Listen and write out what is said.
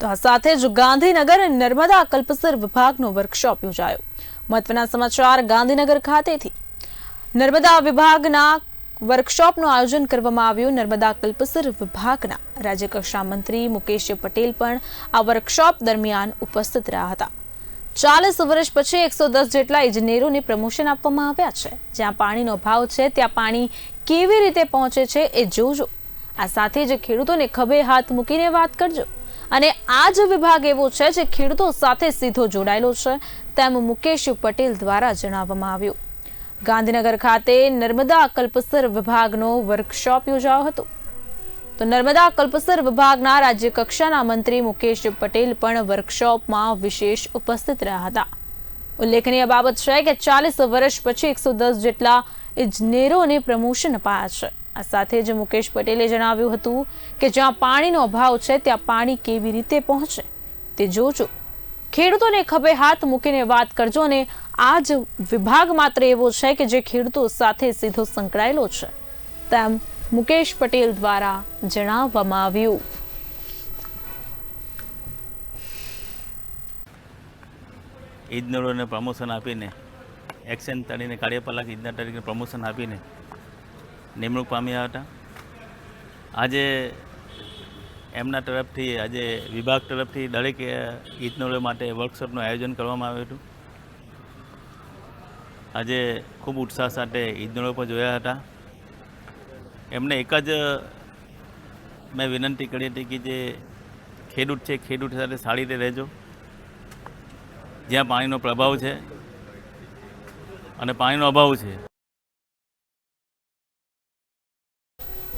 તો આ સાથે જ ગાંધીનગર નર્મદા કલ્પસર વિભાગનો વર્કશોપ યોજાયો. મહત્વના સમાચાર ગાંધીનગર ખાતેથી. નર્મદા વિભાગના વર્કશોપનું આયોજન કરવામાં આવ્યું. નર્મદા કલ્પસર વિભાગના રાજ્યકક્ષા મંત્રી મુકેશ પટેલ પણ આ વર્કશોપ દરમિયાન ઉપસ્થિત રહ્યા હતા. ચાલીસ વર્ષ પછી એકસો દસ જેટલા ઇજનેરોને પ્રમોશન આપવામાં આવ્યા છે. જ્યાં પાણીનો ભાવ છે, ત્યાં પાણી કેવી રીતે પહોંચે છે એ જોજો. આ સાથે જ ખેડૂતોને ખભે હાથ મૂકીને વાત કરજો. અને આ જ વિભાગ એવો છે જે ખેડૂતો સાથે સીધો જોડાયેલો છે, તેમ મુકેશ પટેલ દ્વારા જણાવવામાં આવ્યું. ગાંધીનગર ખાતે નર્મદા કલ્પસર વિભાગનો વર્કશોપ યોજાયો હતો. તો નર્મદા કલ્પસર વિભાગના રાજ્ય કક્ષાના મંત્રી મુકેશ પટેલ પણ વર્કશોપમાં વિશેષ ઉપસ્થિત રહ્યા હતા. ઉલ્લેખનીય બાબત છે કે ચાલીસ વર્ષ પછી એકસો જેટલા ઇજનેરોને પ્રમોશન અપાયા છે. આ સાથે જ મુકેશ પટેલે જણાવ્યું હતું કે જ્યાં પાણીનો અભાવ છે, ત્યાં પાણી કેવી રીતે પહોંચે તે જોજો. ખેડૂતોને ખભે હાથ મૂકીને વાત કરજો અને આ જ વિભાગ માત્ર એવો છે કે જે ખેડૂતો સાથે સીધો સંકળાયેલો છે. તેમ મુકેશ પટેલ દ્વારા જણાવવામાં આવ્યું. ઇજનરોને પ્રમોશન આપીને, એક્શન તળીને કાર્યપાલક ઇજનેર તરીકે પ્રમોશન આપીને નિમણૂક પામ્યા હતા. આજે એમના તરફથી, આજે વિભાગ તરફથી દરેક ઇજનરો માટે વર્કશોપનું આયોજન કરવામાં આવ્યું હતું. આજે ખૂબ ઉત્સાહ સાથે ઇજનરો પણ જોયા હતા. એમને એક જ મેં વિનંતી કરી હતી કે જે ખેડૂત છે, ખેડૂત સાથે સારી રીતે રહેજો. જ્યાં પાણીનો પ્રભાવ છે અને પાણીનો અભાવ છે